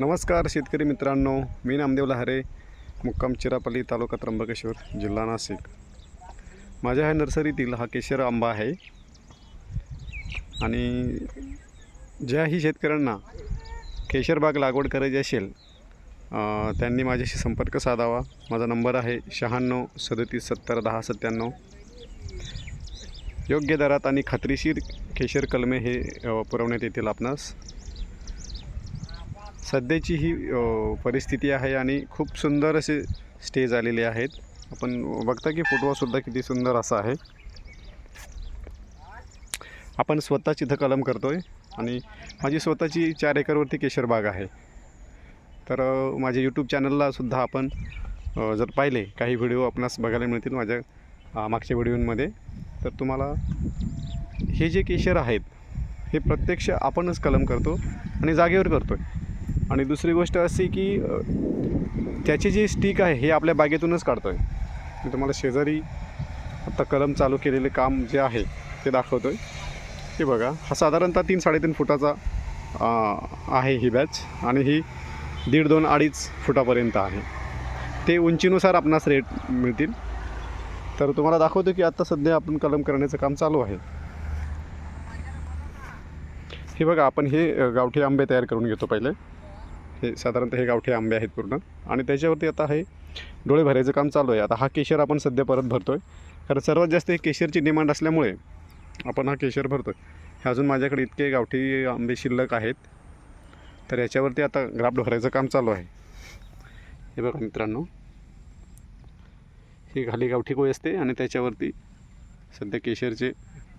नमस्कार शेतकरी मित्रांनो मी नामदेव लहारे मुक्काम चिरापल्ली तालुका त्र्यंबकेश्वर जिल्हा नाशिक. माझ्या ह्या नर्सरीतील हा केशर आंबा आहे. आणि ज्याही शेतकऱ्यांना केशर बाग लागवड करायची असेल त्यांनी माझ्याशी संपर्क साधावा. माझा नंबर आहे शहाण्णव सदतीस सत्तर दहा सत्त्याण्णव. योग्य दरात आणि खात्रीशीर केशर कलमे हे पुरवण्यात येतील आपणास. सध्याची ही परिस्थिती आहे आणि खूप सुंदर असे स्टेज आलेले आहेत. आपण बघता की फुटवासुद्धा किती सुंदर असा आहे. आपण स्वतःच इथं कलम करतो आहे आणि माझी स्वतःची चार एकरवरती केशर बाग आहे. तर माझ्या यूट्यूब चॅनललासुद्धा आपण जर पाहिले काही व्हिडिओ आपणास बघायला मिळतील माझ्या मागच्या व्हिडिओमध्ये तर तुम्हाला हे जे केशर आहेत हे प्रत्यक्ष आपणच कलम करतो आणि जागेवर करतो आहे आणि दुसरी गोष्ट अशी की त्याची जी स्टिक आहे हे आपल्या बागेतूनच काढतो आहे मी तुम्हाला शेजारी आत्ता कलम चालू केलेले काम जे आहे ते दाखवतो आहे हे बघा हा साधारणतः तीन साडेतीन फुटाचा आहे ही बॅच आणि ही दीड दोन अडीच फुटापर्यंत आहे. ते उंचीनुसार आपणास रेट मिळतील. तर तुम्हाला दाखवतो की आत्ता सध्या आपण कलम करण्याचं काम चालू आहे. हे बघा आपण हे गावठी आंबे तयार करून घेतो पहिले. हे साधारणतः हे गावठी आंबे आहेत पूर्ण. आणि त्याच्यावरती आता हे डोळे भरायचं काम चालू आहे. आता हा केशर आपण सध्या परत भरतो आहे कारण सर्वात जास्त हे केशरची डिमांड असल्यामुळे आपण हा केशर भरतो आहे हे अजून माझ्याकडे इतके गावठी आंबे शिल्लक आहेत. तर याच्यावरती आता ग्राफ्ट भरायचं काम चालू आहे. हे बघा मित्रांनो. ही खाली गावठी कोय असते आणि त्याच्यावरती सध्या केशरचे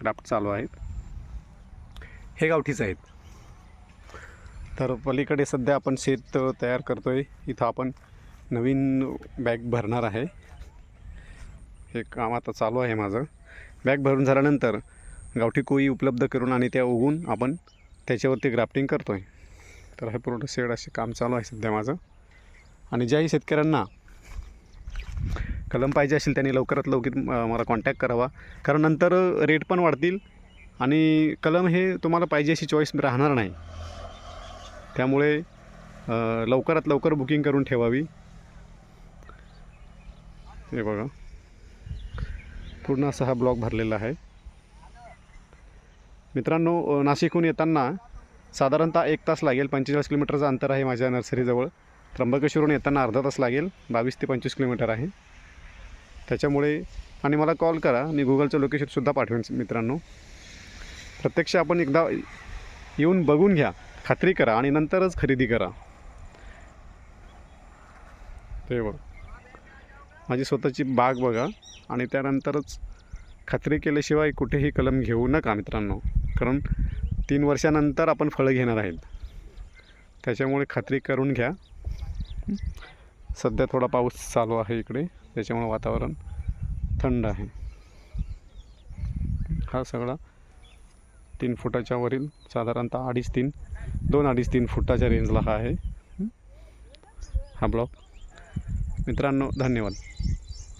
ग्राफ्ट चालू आहेत. हे गावठीच आहेत. तर पलीकडे सध्या आपण शेत तयार करतो आहे इथं आपण नवीन बॅग भरणार आहे. हे काम आता चालू आहे माझं. बॅग भरून झाल्यानंतर गावठी कोळी उपलब्ध करून आणि त्या उगून आपण त्याच्यावरती ग्राफ्टिंग करतो आहे तर हे पूर्ण शेड असे काम चालू आहे सध्या माझं. आणि ज्याही शेतकऱ्यांना कलम पाहिजे असेल त्यांनी लवकरात लवकर मला कॉन्टॅक्ट करावा. कारण नंतर रेट पण वाढतील आणि कलम हे तुम्हाला पाहिजे अशी चॉईस राहणार नाही. त्यामुळे लवकरात लवकर बुकिंग करून ठेवावी. हे बघा. पूर्ण असा हा ब्लॉक भरलेला आहे. मित्रांनो नाशिकहून येताना साधारणतः एक तास लागेल. पंचेचाळीस किलोमीटरचं अंतर आहे माझ्या नर्सरीजवळ. त्र्यंबकेश्वरून येताना अर्धा तास लागेल. बावीस ते पंचवीस किलोमीटर आहे. त्याच्यामुळे आणि मला कॉल करा. मी गुगलचं लोकेशनसुद्धा पाठवेन मित्रांनो. प्रत्यक्ष आपण एकदा येऊन बघून घ्या. खात्री करा आणि नंतरच खरेदी करा. ते बघ. माझी स्वतःची बाग बघा आणि त्यानंतरच खात्री केल्याशिवाय कुठेही कलम घेऊ नका मित्रांनो. कारण तीन वर्षानंतर आपण फळं घेणार आहेत. त्याच्यामुळे खात्री करून घ्या. सध्या थोडा पाऊस चालू आहे इकडे. त्याच्यामुळे वातावरण थंड आहे. हा सगळा तीन फुटाच्या वरील साधारणतः अडीच तीन दोन अडीच तीन फुटाच्या रेंजला हा आहे. हा? ब्लॉक मित्रांनो धन्यवाद.